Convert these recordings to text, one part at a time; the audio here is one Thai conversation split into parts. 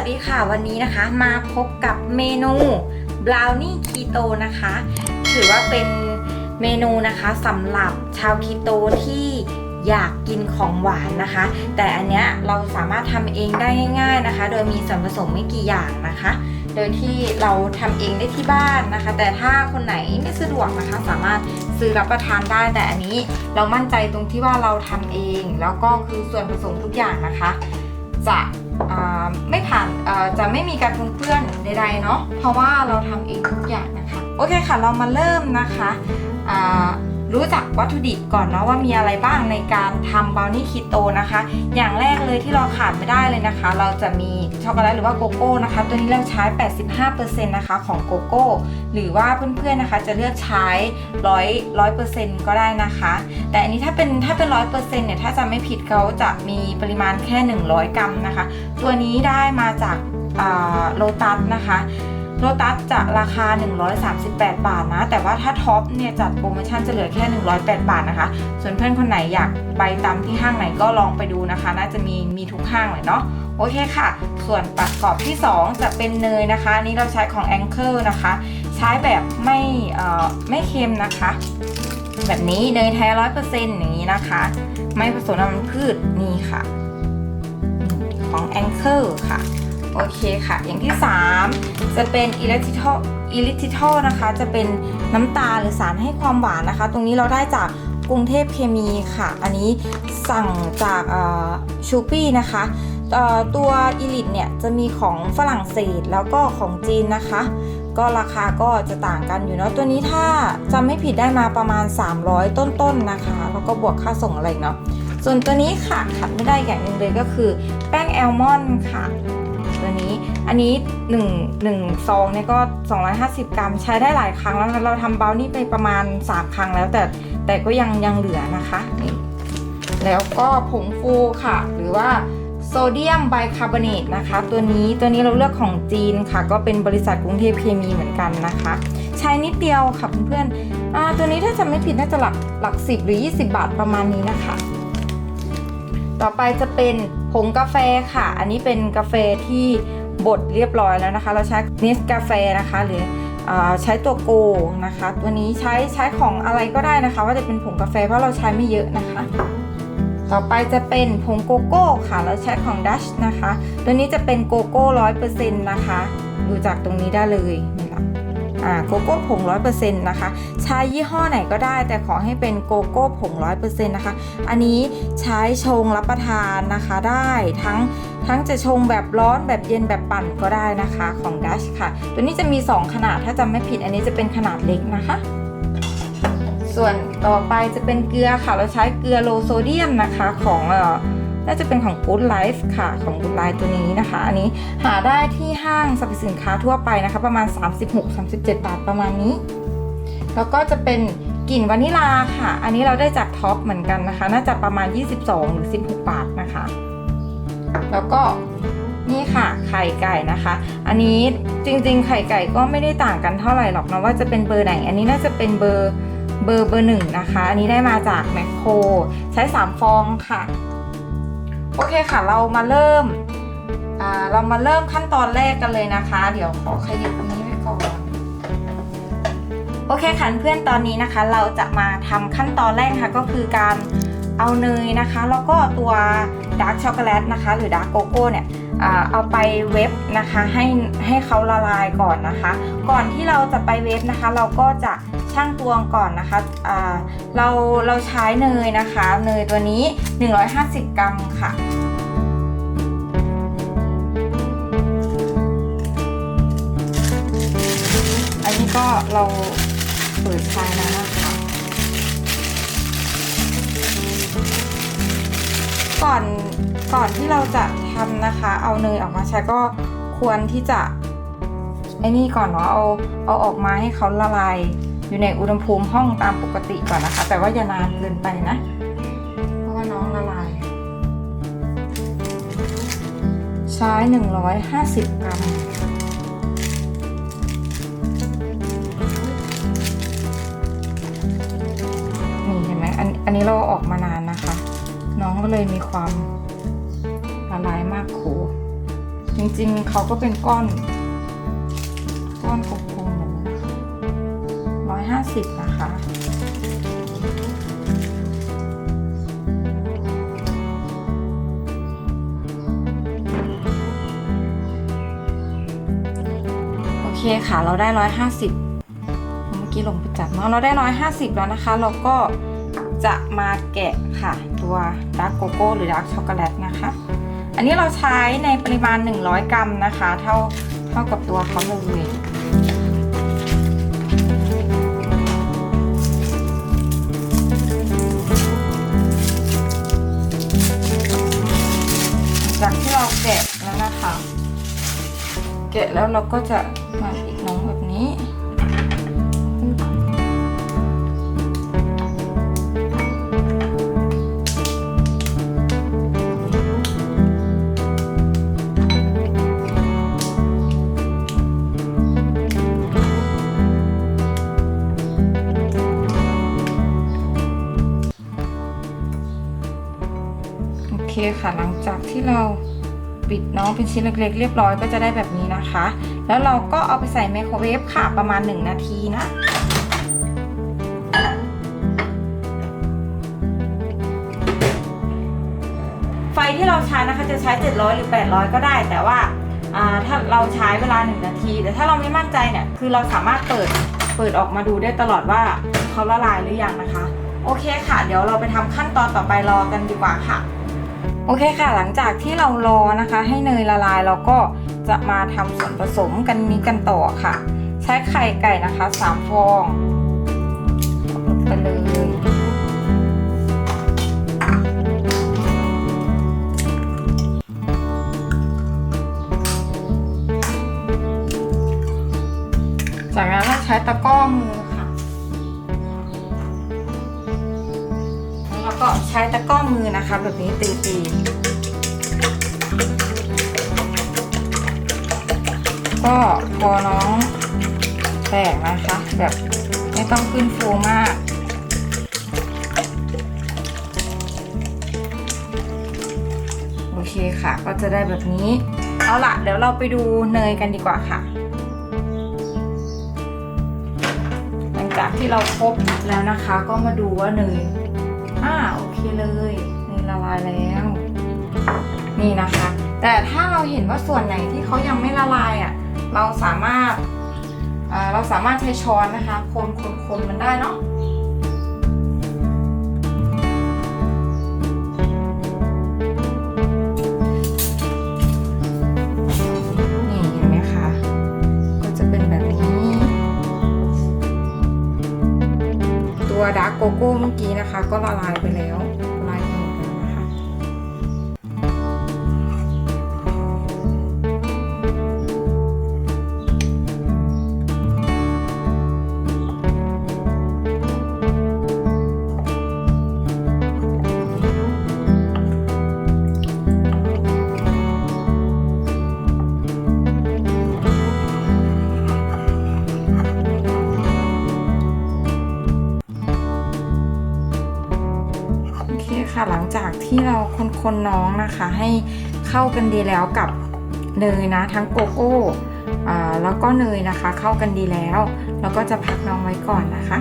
วัสดีค่ะวันนี้นะคะ มาพบกับเมนูบราวนี่คีโตนะคะ ถือว่าเป็นเมนูนะคะสำหรับชาวคีโตที่อยากกินของหวานนะคะ แต่อันเนี้ยเราสามารถทำเองได้ง่าย ๆนะคะ โดยมีส่วนผสมไม่กี่อย่างนะคะ โดยที่เราทำเองได้ที่บ้านนะคะ แต่ถ้าคนไหนไม่สะดวกนะคะ สามารถซื้อรับประทานได้แต่อันนี้เรามั่นใจตรงที่ว่าเราทำเอง แล้วก็คือส่วนผสมทุกอย่างนะคะ จะ ไม่ผ่านจะไม่มีการปนเปื้อนใดๆเนาะเพราะว่าเราทำเองทุกอย่างนะคะ โอเคค่ะ เรามาเริ่มนะคะ รู้จักวัตถุดิบก่อนเนาะว่ามีอะไรบ้างในการทำบราวนี่คีโตนะคะ อย่างแรกเลยที่เราขาดไม่ได้เลยนะคะ เราจะมีช็อกโกแลตหรือว่าโกโก้นะคะ ตัวนี้เราใช้ 85%นะคะของโกโก้ หรือว่าเพื่อนๆนะคะ จะเลือกใช้ร้อยร้อยเปอร์เซ็นต์ก็ได้นะคะ แต่อันนี้ถ้าเป็นถ้าเป็นร้อยเปอร์เซ็นต์เนี่ย ถ้าจะไม่ผิดเขาจะมีปริมาณแค่ 100 กรัมนะคะ ตัวนี้ได้มาจากโลตัสนะคะ โลตัสจะราคา 138 บาทนะ แต่ว่าถ้าท็อปเนี่ยจัดโปรโมชั่นจะเหลือแค่ 108 บาทนะคะ ส่วนเพื่อนคนไหนอยากไปตามที่ห้างไหนก็ลองไปดูนะคะ น่าจะมีมีทุกห้างเลยเนาะโอเคค่ะ ส่วนประกอบที่ 2 จะเป็นเนยนะคะนนี้เราใช้ของ a n c h o r นะคะ ใช้แบบไม่เอ่อไม่เค็มนะคะ แบบนี้เนยแท้ร้อยเปอร์เซ็นต์อย่างนี้นะคะ ไม่ผสมน้ำมันพืชนี่ค่ะ ของ a n c h o r ค่ะ โอเคค่ะ อย่างที่ 3 จะเป็นอิเล็กทริทอลอิเล็กทริทอลนะคะ จะเป็นน้ำตาลหรือสารให้ความหวานนะคะ ตรงนี้เราได้จากกรุงเทพเคมีค่ะ อันนี้สั่งจากชูปี้นะคะตัวอีลิทเนี่ยจะมีของฝรั่งเศสแล้วก็ของจีนนะคะ ก็ราคาก็จะต่างกันอยู่เนาะตัวนี้ถ้าจำไม่ผิดได้มาประมาณ 300 ต้นๆนนะคะ แล้วก็บวกค่าส่งอะไรเนาะส่วนตัวนี้ค่ะขาดไม่ได้อย่างหนึ่งเลยก็คือ แป้งแอลมอนด์ค่ะ อันนี้1 1ซองเนี่ยก็ 250 กรัม ใช้ได้หลายครั้งแล้วเราทำเบลนี่ไปประมาณ 3 ครั้งแล้วแต่แต่ก็ยังยังเหลือนะคะนี่แล้วก็ผงฟูค่ะ หรือว่าโซเดียมไบคาร์บอเนตนะคะ ตัวนี้ตัวนี้เราเลือกของจีนค่ะ ก็เป็นบริษัทกรุงเทพเคมีเหมือนกันนะคะ ใช้นิดเดียวค่ะเพื่อนๆอ่าตัวนี้ถ้าจำไม่ผิดน่าจะหลักหลักสิบหรือ 20 บาทประมาณนี้นะคะ ต่อไปจะเป็นผงกาแฟค่ะ อันนี้เป็นกาแฟที่ บดเรียบร้อยแล้วนะคะ เราใช้เนสกาแฟนะคะ หรือใช้ตัวโกนะคะ ตัวนี้ใช้ใช้ของอะไรก็ได้นะคะ ว่าจะเป็นผงกาแฟเพราะเราใช้ไม่เยอะนะคะ ต่อไปจะเป็นผงโกโก้ค่ะ เราใช้ของดัชนะคะ ตัวนี้จะเป็นโกโก้ร้อยเปอร์เซ็นต์นะคะ ดูจากตรงนี้ได้เลย โกโก้ผงร้อยเปอร์เซ็นต์นะคะใช้ยี่ห้อไหนก็ได้ แต่ขอให้เป็นโกโก้ผงร้อยเปอร์เซ็นต์นะคะอันนี้ใช้ชงรับประทานนะคะได้ทั้งทั้งจะชงแบบร้อนแบบเย็นแบบปั่นก็ได้นะคะของดัชค่ะ ตัวนี้จะมี 2 ขนาดถ้าจำไม่ผิดอันนี้จะเป็นขนาดเล็กนะคะ ส่วนต่อไปจะเป็นเกลือค่ะ เราใช้เกลือโลโซเดียมนะคะของเออ น่าจะเป็นของ Good Life ค่ะของ Good Life ตัวนี้นะคะ อันนี้หาได้ที่ห้างสรรพสินค้าทั่วไปนะคะ ประมาณ 36-37 บาทประมาณนี้ แล้วก็จะเป็นกลิ่นวานิลาค่ะ อันนี้เราได้จากท็อปเหมือนกันนะคะ น่าจะประมาณ 22 หรือ 16 บาทนะคะ แล้วก็นี่ค่ะไข่ไก่นะคะ อันนี้จริงๆ ไข่ไก่ก็ไม่ได้ต่างกันเท่าไหร่หรอกนะว่าจะเป็นเบอร์ไหน อันนี้น่าจะเป็นเบอร์เบอร์เบอร์หนึ่งนะคะ อันนี้ได้มาจากแมคโครใช้ 3 ฟองค่ะ โอเคค่ะเรามาเริ่มเรามาเริ่มขั้นตอนแรกกันเลยนะคะ เดี๋ยวขอขยับนนี้ไว้ก่อนโอเคค่ะเพื่อนตอนนี้นะคะ เราจะมาทำขั้นตอนแรกนะคะก็คือการเอาเนยนะคะ แล้วก็ตัวดาร์กช็อกโกแลตนะคะ หรือดาร์กโกโก้เนี่ยเอาไปเวฟนะคะให้ให้เขาละลายก่อนนะคะ ก่อนที่เราจะไปเวฟนะคะ เราก็จะ ชั่งตวงก่อนนะคะเราเราใช้เนยนะคะ เนยตัวนี้ 150 กรัมค่ะอันนี้ก็เราเปิดใช้แล้วนะคะก่อนก่อนที่เราจะทำนะคะ เอาเนยออกมาใช้ก็ควรที่จะไอ้นี่ก่อนเนาะเอาเอาออกมาให้เขาละลาย อยู่ในอุณหภูมิห้องตามปกติก่อนนะคะ แต่ว่าอย่านานเกินไปนะ เพราะว่าน้องละลาย ใช้ 150 กรัมนี่เห็นไหมอันอันนี้เราอออกมานานนะคะ น้องก็เลยมีความละลายมากโขจริงๆเขาก็เป็นก้อน 50 นะคะ โอเคค่ะ เราได้ 150 เมื่อกี้ลงไปจับเนาะเราได้ 150 แล้วนะคะ เราก็จะมาแกะค่ะ ตัวดาร์กโกโก้หรือดาร์กช็อกโกแลตนะคะ อันนี้เราใช้ในปริมาณ 100 กรัมนะคะ เท่าเท่ากับตัวเขาเลย แกะแล้วเราก็จะมาปิดน้องแบบนี้โอเคค่ะหลังจากที่เราปิดน้องเป็นชิ้นเล็กๆ เรียบร้อยก็จะได้แบบนี้ นะคะ แล้วเราก็เอาไปใส่ไมโครเวฟค่ะประมาณ 1 นาทีนะไฟที่เราใช้นะคะจะใช้ 700 หรือ 800 ก็ได้ แต่ว่าาถ้าเราใช้เวลา 1 นาที แต่ถ้าเราไม่มั่นใจเนี่ยคือเราสามารถเปิดเปิดออกมาดูได้ตลอดว่าเขาละลายหรือยังนะคะ โอเคค่ะ เดี๋ยวเราไปทำขั้นตอนต่อไปรอกันดีกว่าค่ะโอเคค่ะ หลังจากที่เรารอนะคะ ให้เนยละลายเราก็ จะมาทำส่วนผสมกันนี้กันต่อค่ะ ใช้ไข่ไก่นะคะ3ฟองลงไปเลยจากนั้นเราใช้ตะกร้อมือค่ะ แล้วก็ใช้ตะกร้อมือนะคะ แบบนี้ตีตี ก็พอน้องแตกนะคะ แบบไม่ต้องขึ้นฟูมาก โอเคค่ะ ก็จะได้แบบนี้ เอาละเดี๋ยวเราไปดูเนยกันดีกว่าค่ะ หลังจากที่เราครบแล้วนะคะ ก็มาดูว่าเนยอ่าโอเคเลยเนยละลายแล้ว นี่นะคะ แต่ถ้าเราเห็นว่าส่วนไหนที่เขายังไม่ละลายอะ เราสามารถเราสามารถใช้ช้อนนะคะ คนคนคนมันได้เนาะนี่เห็นไหมคะก็จะเป็นแบบนี้ตัวดาร์กโกโก้เมื่อกี้นะคะ ก็ละลายไปแล้ว คนน้องนะคะ ให้เข้ากันดีแล้วกับเนยนะ ทั้งโกโก้แล้วก็เนยนะคะ เข้ากันดีแล้ว แล้วก็จะพักน้องไว้ก่อนนะคะ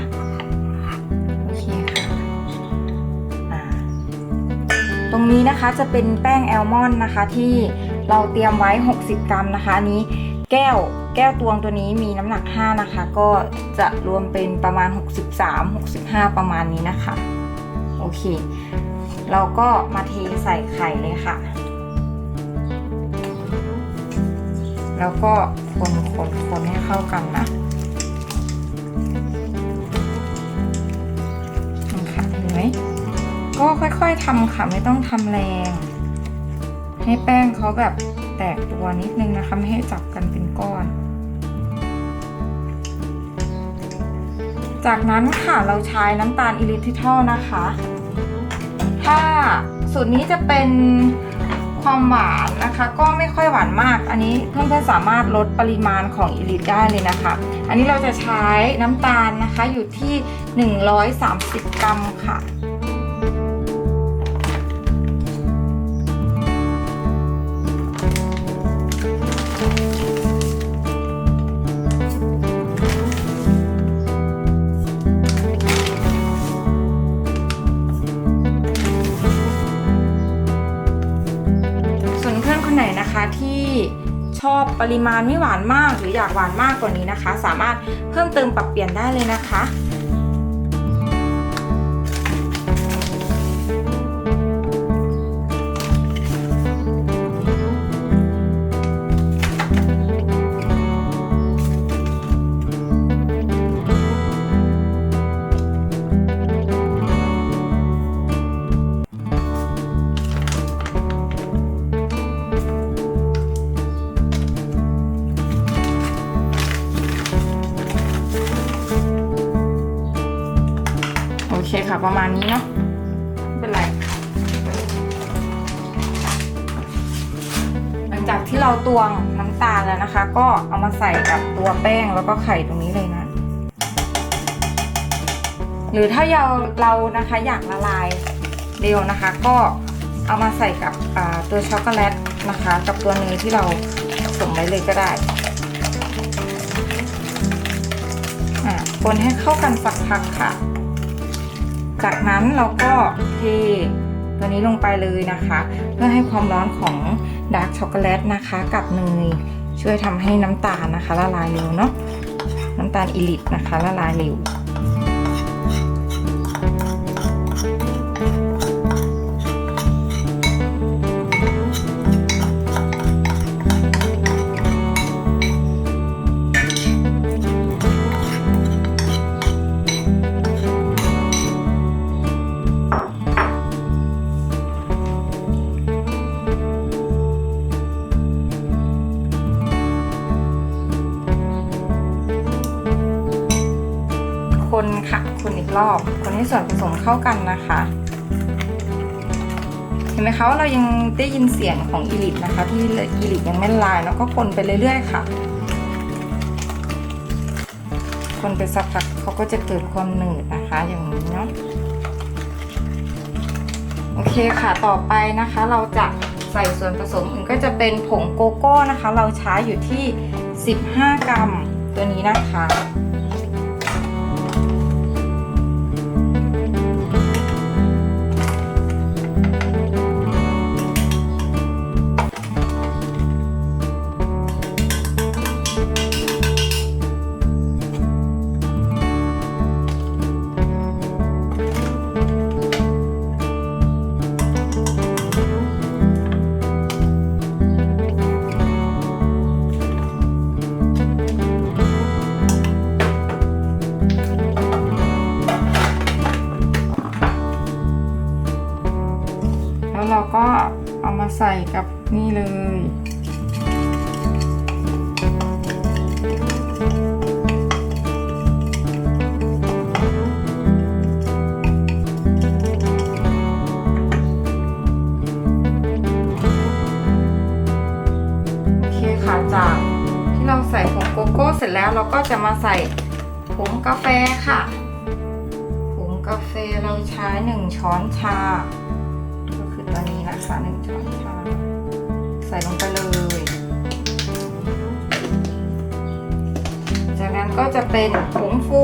โอเคค่ะตรงนี้นะคะจะเป็นแป้งแอลมอนด์นะคะที่เราเตรียมไว้ 60 กรัมนะคะอันนี้แก้วแก้วตวงตัวนี้มีน้ำหนัก 5 นะคะ ก็จะรวมเป็นประมาณ 63-65 ประมาณนี้นะคะ โอเค เราก็มาเทใส่ไข่เลยค่ะ แล้วก็คนคนคนให้เข้ากันนะนี่ค่ะเห็นไหมก็ค่อยๆทำค่ะไม่ต้องทำแรง ให้แป้งเขาแบบแตกตัวนิดนึงนะคะ ไม่ให้จับกันเป็นก้อน จากนั้นค่ะเราใช้น้ำตาลอิริทิทอลนะคะ ถ้าสูตรนี้จะเป็นความหวานนะคะ ก็ไม่ค่อยหวานมาก อันนี้เพื่อนๆสามารถลดปริมาณของอิลิทได้เลยนะคะ อันนี้เราจะใช้น้ำตาลนะคะอยู่ที่ 130 กรัมค่ะ ปริมาณไม่หวานมาก หรืออยากหวานมากกว่านี้นะคะ สามารถเพิ่มเติมปรับเปลี่ยนได้เลยนะคะ ก็ไข่ตรงนี้เลยนะ หรือถ้าเราเรานะคะอยากละลายเร็วนะคะ ก็เอามาใส่กับตัวช็อกโกแลตนะคะ กับตัวเนยที่เราผสมไว้เลยก็ได้คนให้เข้ากันสักพักค่ะ จากนั้นเราก็เทตัวนี้ลงไปเลยนะคะ เพื่อให้ความร้อนของดาร์กช็อกโกแลตนะคะ กับเนยช่วยทำให้น้ำตาลนะคะละลายเร็วเนาะ น้ำตาลอิลิทนะคะละลายเร็ว รอบ คนให้ส่วนผสมเข้ากันนะคะ เห็นไหมคะว่าเรายังได้ยินเสียงของอีลิทนะคะ ที่อีลิทยังไม่ละลายแล้วก็คนไปเรื่อยๆค่ะ คนไปสักพักเขาก็จะเกิดความหนืดนะคะอย่างนี้เนาะโอเคค่ะต่อไปนะคะเราจะใส่ส่วนผสมอื่นก็จะเป็นผงโกโก้นะคะ เราใช้อยู่ที่ 15 กรัมตัวนี้นะคะ แแล้วเราก็จะมาใส่ผงกาแฟค่ะ ผงกาแฟเราใช้หนึ่งช้อนชา ก็คือตัวนี้นะคะหนึ่งช้อนชา ใส่ลงไปเลย จากนั้นก็จะเป็นผงฟู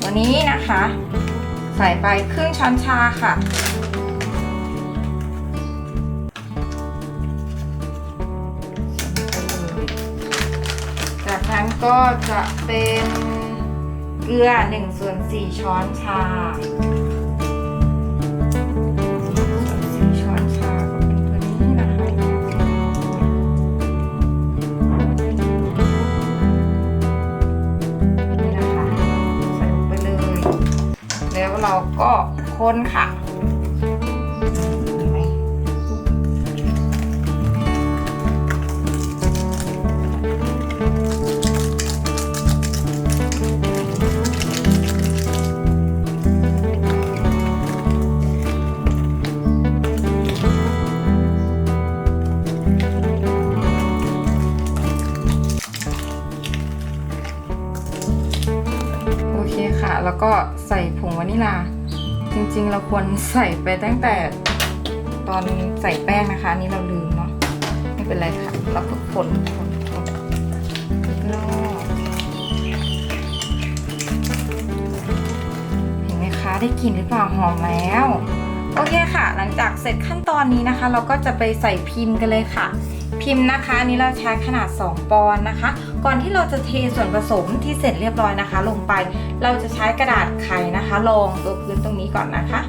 ตัวนี้นะคะ ใส่ไปครึ่งช้อนชาค่ะ ก็จะเป็นเกลือ1ส่วน4ช้อนชาส่วน4ช้อนชาก็เป็นตัวนี้นะคะนี่นะคะใส่ลงไปเลย แล้วเราก็คนค่ะ ควรใส่ไปตั้งแต่ตอนใส่แป้งนะคะนี่เราลืมเนาะไม่เป็นไรค่ะเราก็คนคนคนรอบเห็นไหมคะได้กลิ่นหรือเปล่าหอมแล้วโอเคค่ะ หลังจากเสร็จขั้นตอนนี้นะคะ เราก็จะไปใส่พิมพ์กันเลยค่ะ พิมพ์นะคะอันนี้เราใช้ขนาด 2 ปอนด์นะคะ ก่อนที่เราจะเทส่วนผสมที่เสร็จเรียบร้อยนะคะ ลงไป เราจะใช้กระดาษไขนะคะรองตัวพื้นตรงนี้ก่อนนะคะ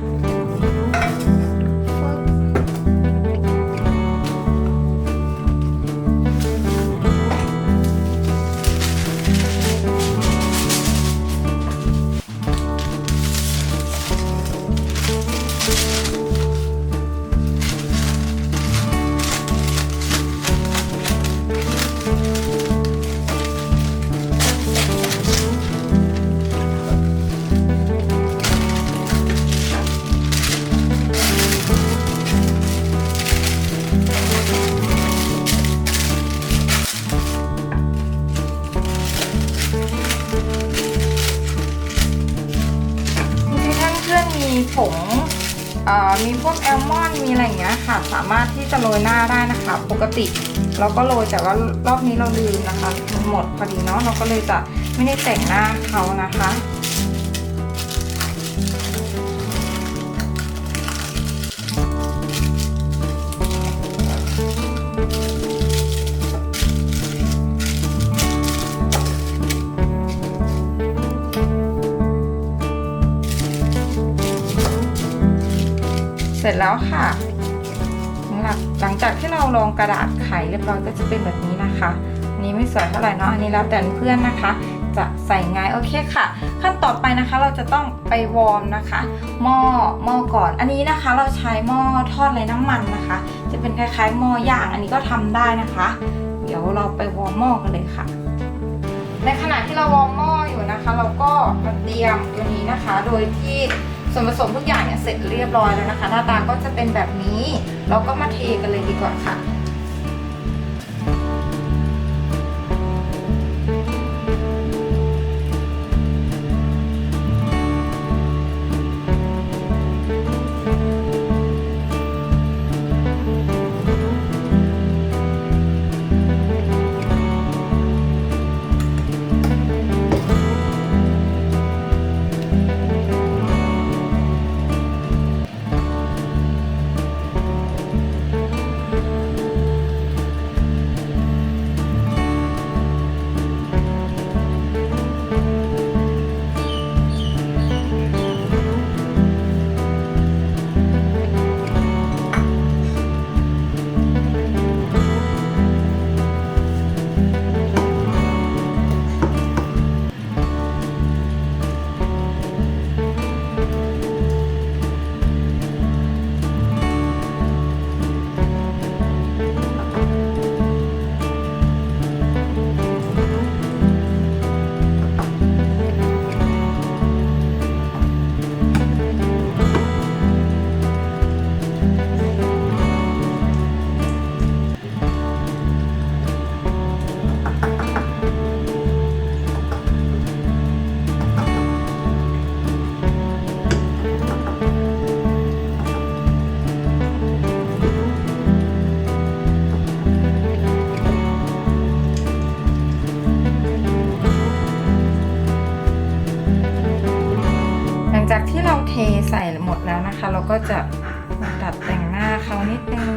จะโรยหน้าได้นะคะ ปกติเราก็โรยแต่ว่ารอบนี้เราลืมนะคะ หมดพอดีเนาะเราก็เลยจะไม่ได้แต่งหน้าเขานะคะเสร็จแล้วค่ะ จากที่เราลองกระดาษไขเรียบร้อยก็จะเป็นแบบนี้นะคะอันนี้ไม่สวยเท่าไหร่เนาะอันนี้แล้วแต่เพื่อนนะคะ จะใส่ง่ายโอเคค่ะ ขั้นต่อไปนะคะเราจะต้องไปวอร์มนะคะหม้อหม้อก่อน อันนี้นะคะเราใช้หม้อทอดไร้น้ำมันนะคะ จะเป็นคล้ายๆหม้อย่างอันนี้ก็ทำได้นะคะ เดี๋ยวเราไปวอร์มหม้อกันเลยค่ะในขณะที่เราวอร์มหม้ออยู่นะคะ เราก็มาเตรียมตัวนี้นะคะ โดยที่ส่วนผสมทุกอย่างเนี่ยเสร็จเรียบร้อยแล้วนะคะ หน้าตาก็จะเป็นแบบนี้ เราก็มาเทกันเลยดีกว่าค่ะ ใส่หมดแล้วนะคะ เราก็จะตัดแต่งหน้าเขานิดนึง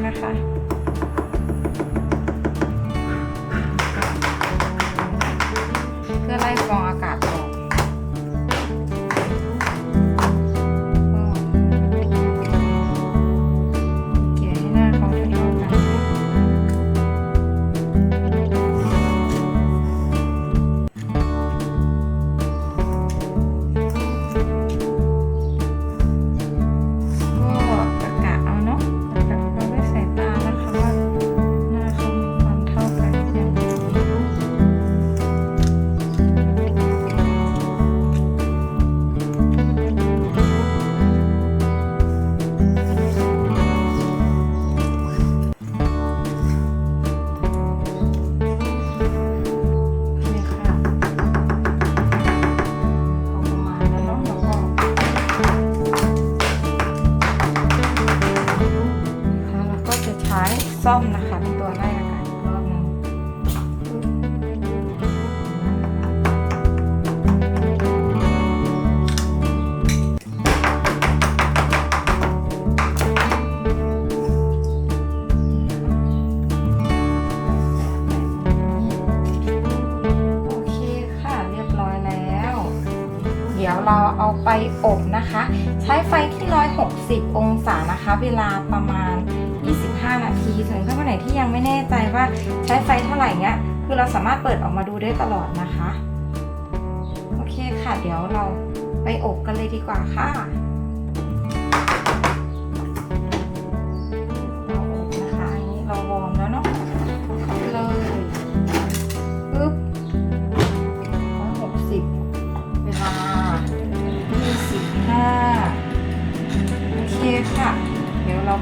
เราเอาไปอบนะคะ ใช้ไฟที่ 160 องศานะคะ เวลาประมาณ 25 นาทีถึงถ้าวันไหนที่ยังไม่แน่ใจว่าใช้ไฟเท่าไหร่เนี้ยคือเราสามารถเปิดออกมาดูได้ตลอดนะคะ โอเคค่ะ เดี๋ยวเราไปอบกันเลยดีกว่าค่ะ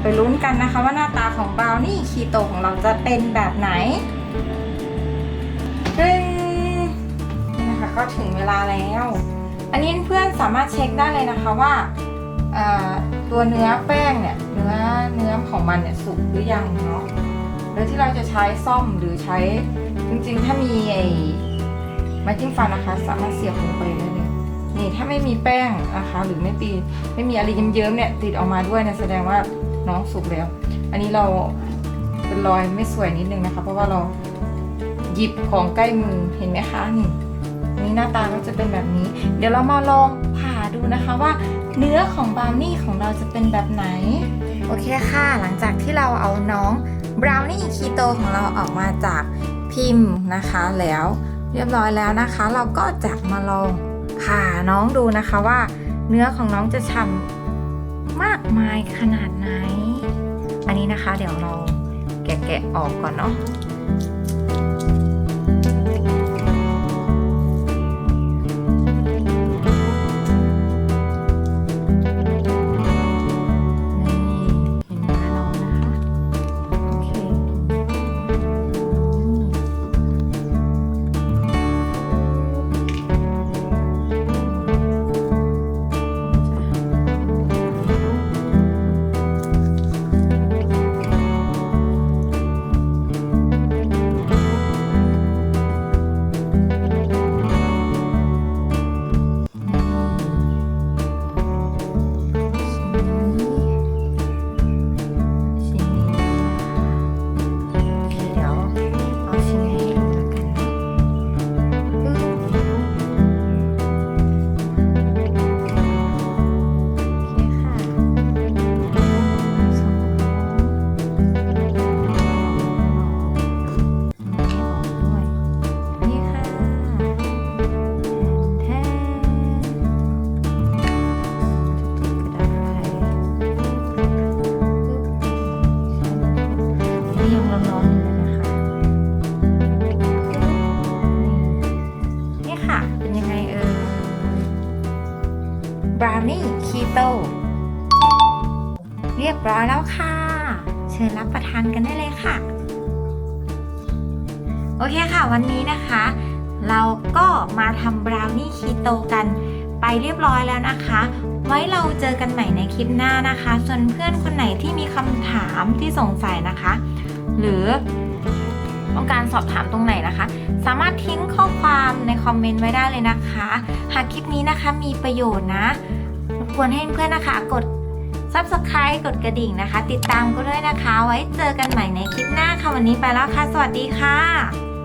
ไปลุ้นกันนะคะว่าหน้าตาของบราวนี่คีโตของเราจะเป็นแบบไหนตึ้งนี่นะคะก็ถึงเวลาแล้ว อันนี้เพื่อนสามารถเช็คได้เลยนะคะว่าอ่าตัวเนื้อแป้งเนี่ยเนื้อเนื้อของมันเนี่ยสุกหรือยังเนาะโดยที่เราจะใช้ซ่อมหรือใช้จริงๆ ถ้ามีไอ้ไม้จิ้มฟันนะคะ สามารถเสียบลงไปได้เลยนี่ถ้าไม่มีแป้งนะคะ หรือไม่ตีไม่มีอะไรเยิ้มๆเนี่ยติดออกมาด้วยเนี่ยแสดงว่า น้องสุกแล้ว อันนี้เราเป็นรอยไม่สวยนิดนึงนะคะ เพราะว่าเราหยิบของใกล้มือเห็นไหมคะนี่นี่หน้าตาก็จะเป็นแบบนี้ เดี๋ยวเรามาลองผ่าดูนะคะว่าเนื้อของบราวนี่ของเราจะเป็นแบบไหน โอเคค่ะ หลังจากที่เราเอาน้องบราวนี่คีโตของเราออกมาจากพิมพ์นะคะแล้วเรียบร้อยแล้วนะคะ เราก็จะมาลองผ่าน้องดูนะคะว่าเนื้อของน้องจะฉ่ำ มากมายขนาดไหน อันนี้นะคะเดี๋ยวเราแกะๆออกก่อนเนาะ นี่คีโต เรียบร้อยแล้วค่ะ เชิญรับประทานกันได้เลยค่ะ โอเคค่ะ วันนี้นะคะ เราก็มาทำบราวนี่คีโตกันไปเรียบร้อยแล้วนะคะ ไว้เราเจอกันใหม่ในคลิปหน้านะคะ ส่วนเพื่อนคนไหนที่มีคำถามที่สงสัยนะคะ หรือต้องการสอบถามตรงไหนนะคะ สามารถทิ้งข้อความในคอมเมนต์ไว้ได้เลยนะคะ หากคลิปนี้นะคะมีประโยชน์นะ กวนให้เพื่อนนะคะ กด subscribe กดกระดิ่งนะคะ ติดตามก็ด้วยนะคะ ไว้เจอกันใหม่ในคลิปหน้าค่ะวันนี้ไปแล้วค่ะ สวัสดีค่ะ